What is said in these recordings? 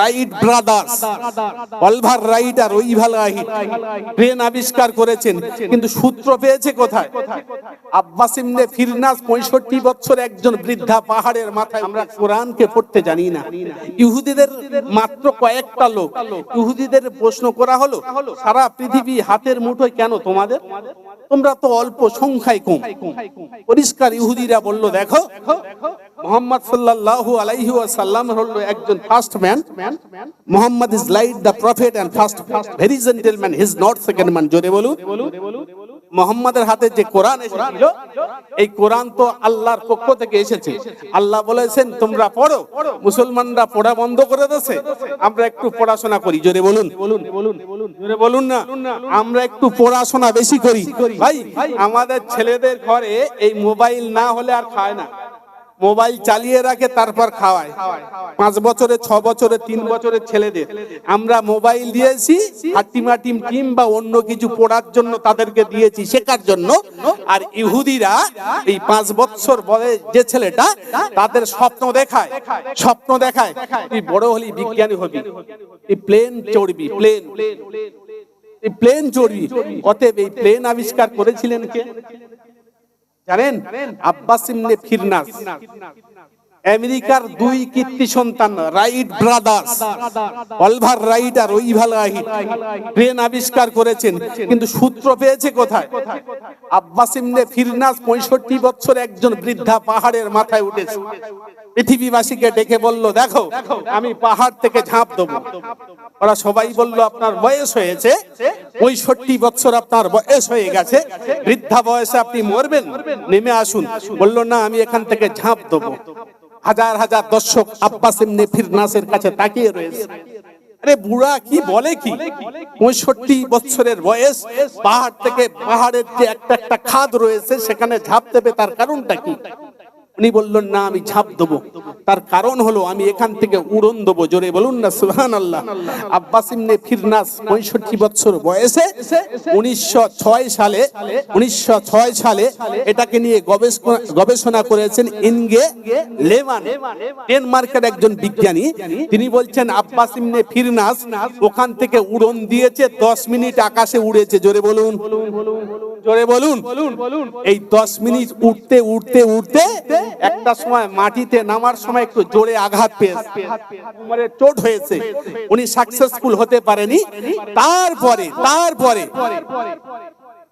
Right brothers Orville Wright আর ওইভাল train আবিষ্কার করেছেন, কিন্তু সূত্র পেয়েছে কোথায়? আব্বাস ইবনে ফিরনাস পঁয়ষট্টি বছর একজন বৃদ্ধা পাহাড়ের মাথায়, আমরা কোরআনকে পড়তে জানি না। ইহুদিদের মাত্র কয়েকটা লোক। ইহুদিদের প্রশ্ন করা হলো, সারা পৃথিবী হাতের মুঠোয় কেন তোমাদের? তোমরা তো অল্প সংখ্যায় কম। পরিষ্কার ইহুদিরা বলল, দেখো মোহাম্মদ সাল্লাল্লাহু আলাইহি ওয়াসাল্লাম হলো একজন first man Muhammad is light the prophet and first very gentleman his not second man জোরে বলুন। মোহাম্মদের হাতে যে কোরআন এসেছিল, এই কোরআন তো আল্লাহর পক্ষ থেকে এসেছে। আল্লাহ বলেছেন, তোমরা পড়ো, মুসলমানরা পড়া বন্ধ করে দিয়েছে। আমরা একটু পড়াশোনা করি, জোরে বলুন। জোরে বলুন না, আমরা একটু পড়াশোনা বেশি করি। ভাই, আমাদের ছেলেদের ঘরে এই মোবাইল না হলে আর খায় না। মোবাইল চালিয়ে রাখে, তারপর খাওয়ায়। পাঁচ বছরে, ছ বছরে, তিন বছরের ছেলেদের। আমরা মোবাইল দিয়েছি হাটিমাটিম টিম বা অন্য কিছু পড়ার জন্য তাদেরকে দিয়েছি শেখার জন্য। আর ইহুদিরা এই পাঁচ বছর বয়স যে ছেলেটা, তাদের স্বপ্ন দেখায় স্বপ্ন দেখায়, তুই বড় হলি, বিজ্ঞানী হবি। তুই প্লেন চড়বি, প্লেন। এই প্লেন চড়বি। অতএব এই প্লেন আবিষ্কার করেছিলেন কে? জানেন? Abbas Ibn Firnas. আমেরিকার দুই কীর্তি সন্তান রাইট ব্রাদার্স অলভার রাইট আর ওইভাল রাইট ট্রেন আবিষ্কার করেছেন, কিন্তু সূত্র পেয়েছে কোথায়? আব্বাস ইবনে ফিরনাস পঁয়ষট্টি বছর একজন বৃদ্ধা পাহাড়ের মাথায় উঠেছে। পৃথিবীবাসীকে ডেকে বলল, দেখো, আমি পাহাড় থেকে ঝাঁপ দেবো। ওরা সবাই বলল, আপনার বয়স হয়েছে। পঁয়ষট্টি বছর আপনার বয়স হয়ে গেছে। বৃদ্ধা বয়সে আপনি মরবেন। নেমে আসুন। বলল, না, আমি এখান থেকে ঝাঁপ দেবো। হাজার হাজার দর্শক আব্বাস এমনি ফিরনাসের কাছে তাকিয়ে রয়েছে। আরে বুড়া কি বলে কি? পঁয়ষট্টি বছরের বয়স, পাহাড় থেকে পাহাড়ের যে একটা একটা খাদ রয়েছে, সেখানে ঝাঁপ দেবে তার কারণটা কি? উনি বললেন, না, আমি ঝাঁপ দেবো। তার কারণ হলো, আমি এখান থেকে উড়ন দেবো। জোরে বলুন না সুহান আল্লাহ আব্বাস ইবনে ফিরনাস পঁয়ষট্টি বছর বয়সে উনিশশো ছয় সালে, উনিশশো ছয় সালে এটাকে নিয়ে গবেষণা করেছেন ইনগে লেমান। ডেনমার্কের একজন বিজ্ঞানী, তিনি বলছেন, আব্বাস ইবনে ফিরনাস ওখান থেকে উড়ন দিয়েছে, দশ মিনিট আকাশে উড়েছে। জোরে বলুন। জোরে বলুন। এই দশ মিনিট উঠতে উঠতে উঠতে একটা সময় মাটিতে নামার সময় একটু জোরে আঘাত পেয়েছে। চোট হয়েছে। উনি সাকসেসফুল হতে পারেনি। তারপরে তারপরে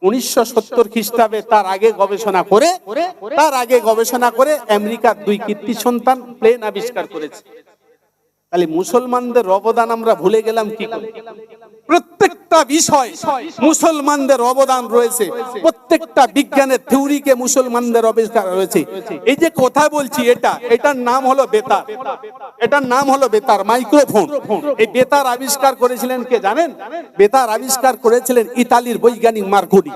উনিশশো সত্তর খ্রিস্টাব্দে তার আগে গবেষণা করে, তার আগে গবেষণা করে আমেরিকার দুই কীর্তি সন্তান প্লেন আবিষ্কার করেছে। তাহলে মুসলমানদের অবদান আমরা ভুলে গেলাম কি করে? প্রত্যেকটা বিষয় মুসলমানদের অবদান রয়েছে। প্রত্যেকটা বিজ্ঞানের থিওরিকে মুসলমানদের আবিষ্কার রয়েছে। এই যে কথা বলছি এটা, এটার নাম হলো বেতার। এটার নাম হলো বেতার, মাইক্রোফোন। এই বেতার আবিষ্কার করেছিলেন কে জানেন? বেতার আবিষ্কার করেছিলেন ইতালির বৈজ্ঞানিক মার্কুরি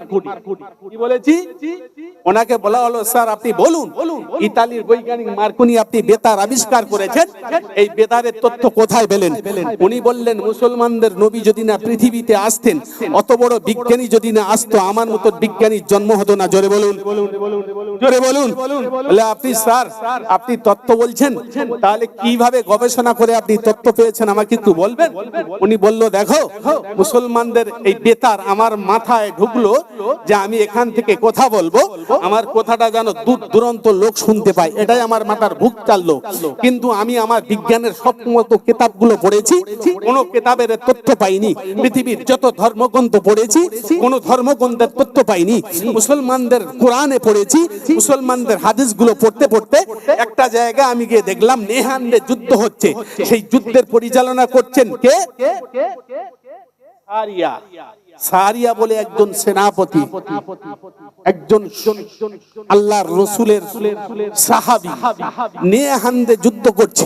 কি বলেছি? ওনাকে বলা হলো, স্যার, আপনি বলুন, ইতালির বৈজ্ঞানিক মার্কুনি আপনি বেতার আবিষ্কার করেছেন? এই বেতারের তথ্য কোথায় পেলেন? উনি বললেন, মুসলমানদের নবী যদি না পৃথিবীতে আসতেন। অত বড় বিজ্ঞানী যদি না আসতো, আমার মতো বিজ্ঞানীর জন্ম হতো না। জোরে বলুন। জোরে বলুন। বলে আপনি, স্যার, আপনি তত্ত্ব বলছেন? তাহলে কীভাবে গবেষণা করে আপনি তত্ত্ব পেয়েছেন? আমাকে একটু বলবেন? উনি বলল, দেখো, মুসলমানদের এই বেতার আমার মাথায় ঢুকলো যে আমি এখান থেকে কথা বলব। আমার কথাটা যেন দূর দূরান্ত লোক শুনতে পায়। এটাই আমার মাথার ভুক চাললো কিন্তু আমি আমার বিজ্ঞানের সব মতো কিতাবগুলো পড়েছি। কোনো কেতাবের তথ্য পাইনি। পৃথিবীর যত ধর্মগ্রন্থ পড়েছি কোন ধর্মগ্রন্থের তথ্য পাইনি। মুসলমানদের কোরআনে পড়েছি মুসলমানদের হাদিসগুলো পড়তে পড়তে একটা জায়গা আমি গিয়ে দেখলাম নেহান্ডে যুদ্ধ হচ্ছে। সেই যুদ্ধের পরিচালনা করছেন কে? সারিয়া। বলে একজন সেনাপতি, একজন আল্লাহর রসুলের সাহাবি। নেহান্দে যুদ্ধ করছে।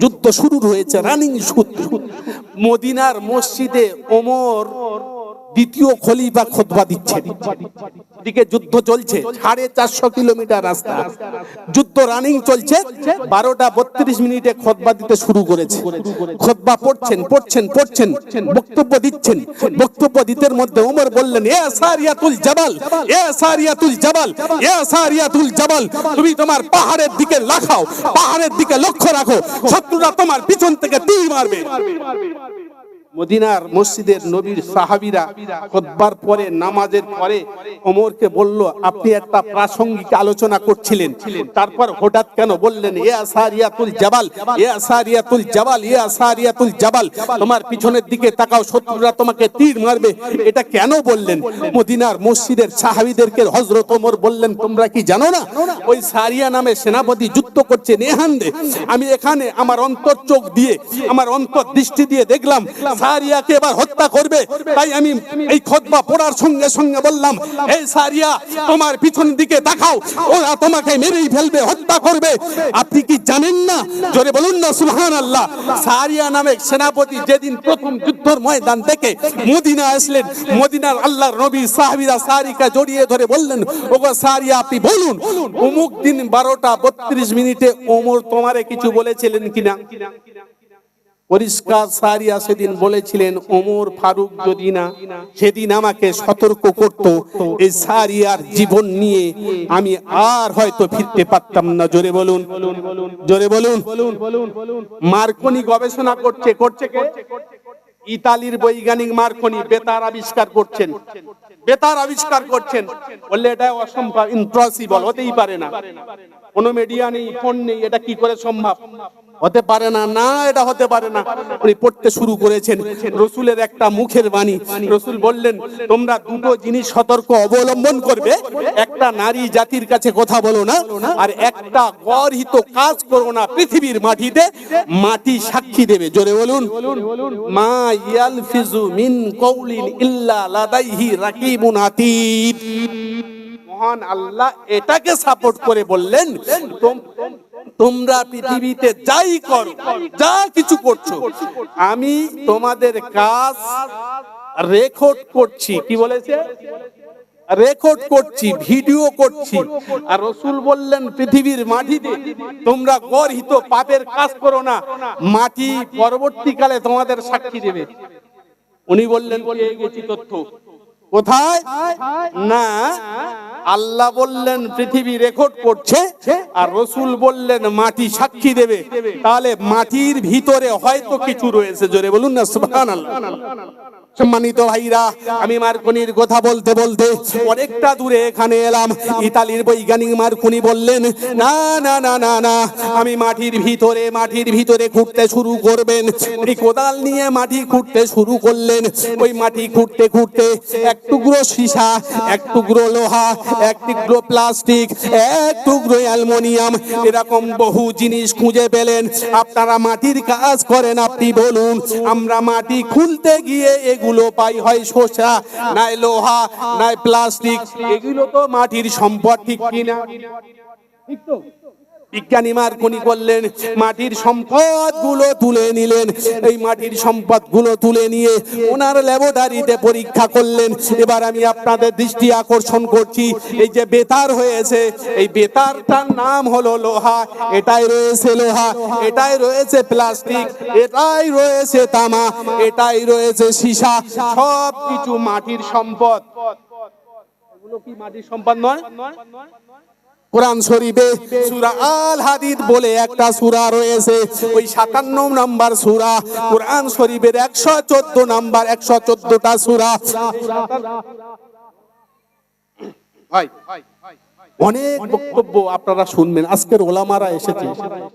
যুদ্ধ শুরু হয়েছে রানিং মদিনার মসজিদে ওমর দ্বিতীয় খলিফা খোদবা দিচ্ছেন দিকে যুদ্ধ চলছে, সাড়ে চারশো কিলোমিটার রাস্তা। যুদ্ধ রানিং চলছে, বারোটা বত্রিশ মিনিটে খোদবা দিতে শুরু করেছে। খোদবা পড়ছেন পড়ছেন পড়ছেন, বক্তব্য দিচ্ছেন। বক্তব্য দিতের মধ্যে ওমর বললেন, এ সারিয়াতুল জাবাল, এ সারিয়াতুল জাবাল, এ সারিয়াতুল জাবাল, তুমি তোমার পাহাড়ের দিকে লাখাও পাহাড়ের দিকে লক্ষ্য রাখো, শত্রুরা তোমার পিছন থেকে তীর মারবে। মদিনার মসজিদের নবীর সাহাবীরা খুতবার পরে, নামাজের পরে ওমরকে বলল, আপনি একটা প্রাসঙ্গিক আলোচনা করছিলেন। তারপর হঠাৎ কেন বললেন, এ আসারিয়াতুল জাবাল, এ আসারিয়াতুল জাবাল, এ আসারিয়াতুল জাবাল, তোমার পিছনের দিকে তাকাও, শত্রুরা তোমাকে তীর মারবে এটা কেন বললেন? মদিনার মসজিদের সাহাবীদেরকে হযরত ওমর বললেন, তোমরা কি জানো না? ওই সারিয়া নামে সেনাপতি যুদ্ধ করছে নেহান্দে। আমি এখানে আমার অন্তর চোখ দিয়ে, আমার অন্তর দৃষ্টি দিয়ে দেখলাম সারিয়াকে এবার হত্যা করবে। তাই আমি এই খতবা পড়ার সঙ্গে সঙ্গে বললাম, এই সারিয়া, তোমার পিছন দিকে দেখাও ওরা তোমাকে মেরেই ফেলবে, হত্যা করবে। আপনি কি জানেন না? জোরে বলুন না সুবহান আল্লাহ সারিয়া নামে সেনাপতি যেদিন প্রথম যুদ্ধর ময়দান থেকে মদিনা আসলেন, মদিনার আল্লাহর নবী সাহাবীরা সারিকা জড়িয়ে ধরে বললেন, ওগো সারিয়া, আপনি বলুন, অমুক দিন বারোটা বত্রিশ মিনিটে ওমর তোমারে কিছু বলেছিলেন কিনা? পরিষ্কার সারিয়া সেদিন বলেছিলেন, ওমর ফারুক যদি না, সেদিন আমাকে সতর্ক করত এই সারিয়ার জীবন নিয়ে। আমি আর হয়তো ফিরতে পারতাম না। জোরে বলুন জোরে বলুন। মার্কনি গবেষণা করছে করছে ইতালির বৈজ্ঞানিক মার্কনি বেতার আবিষ্কার করছেন। বেতার আবিষ্কার করছেন। বললে এটা অসম্ভব ইম্পসিবল হতেই পারে না। কোনো মিডিয়া নেই ফোন নেই, এটা কি করে সম্ভব? হতে পারে না না, এটা হতে পারে না। উনি পড়তে শুরু করেছেন, রসুলের একটা মুখের বাণী। রসুল বললেন, তোমরা দুটো জিনিস সতর্ক অবলম্বন করবে, একটা নারী জাতির কাছে কথা বলো না, আর একটা গর্হিত কাজ করো না পৃথিবীর মাটিতে, মাটি সাক্ষী দেবে। জোরে বলুন। মা ইয়ালফিজু মিন কওলিন ইল্লা লাদাইহি রাকিবুন আতীদ মহান আল্লাহ এটাকে সাপোর্ট করে বললেন তোমরা পৃথিবীতে যাই করো, যা কিছু করছ, আমি তোমাদের কাজ রেকর্ড করছি। কি বলেছে? রেকর্ড করছি ভিডিও করছি। আর রসুল বললেন, পৃথিবীর মাটিতে তোমরা গর্হিত পাপের কাজ করো না, মাটি পরবর্তীকালে তোমাদের সাক্ষী দেবে। উনি বললেন পেয়ে গেছি তথ্য? কোথায়? না আল্লাহ বললেন পৃথিবী রেকর্ড করছে আর রসুল বললেন মাটি সাক্ষী দেবে। তাহলে মাটির ভিতরে হয়তো কিছু রয়েছে জোরে বলুন না সম্মানিত ভাইরা আমি মার্কনির কথা বলতে বলতে অনেকটা দূরে এখানে এলাম। ইতালির বৈজ্ঞানিক মার্কনি বললেন না না না না না আমি মাটির ভিতরে মাটির ভিতরে খুঁড়তে শুরু করবেন। কোদাল নিয়ে মাটি খুঁড়তে শুরু করলেন। ওই মাটি খুঁড়তে খুঁড়তে এক টুকরো সীসা, এক টুকরো লোহা, এক টুকরো প্লাস্টিক, এক টুকরো অ্যালুমিনিয়াম। এরকম বহু জিনিস খুঁজে পেলেন। আপনারা মাটির কাজ করেন, আপনি বলুন, আমরা মাটি খুলতে গিয়ে এগুলো পাই হয় শসা, নাই লোহা, নাই প্লাস্টিক। এগুলো তো মাটির সম্পদ, ঠিক কিনা ঠিক তো? বিজ্ঞানী মার্কনি করলেন, মাটির সম্পদগুলো তুলে নিলেন। এই মাটির সম্পদগুলো তুলে নিয়ে ওনার ল্যাবরেটরিতে পরীক্ষা করলেন। এবার আমি আপনাদের দৃষ্টি আকর্ষণ করছি, এই যে বেতার হয়েছে, এই বেতারটার নাম হলো লোহা, এটাই রয়েছে লোহা, এটাই রয়েছে প্লাস্টিক, এটাই রয়েছে তামা, এটাই রয়েছে সীসা সব কিছু মাটির সম্পদ। এগুলো কি মাটির সম্পদ নয়? কোরআন শরীফে সুরা আল হাদিদ বলে একটা সুরা রয়েছে। ওই 57 নাম্বার সুরা, কোরআন শরীফের 114 নাম্বার 114টা সূরা। ভাই, অনেক বক্তব্য আপনারা শুনবেন, আজকের ওলামারা এসেছে।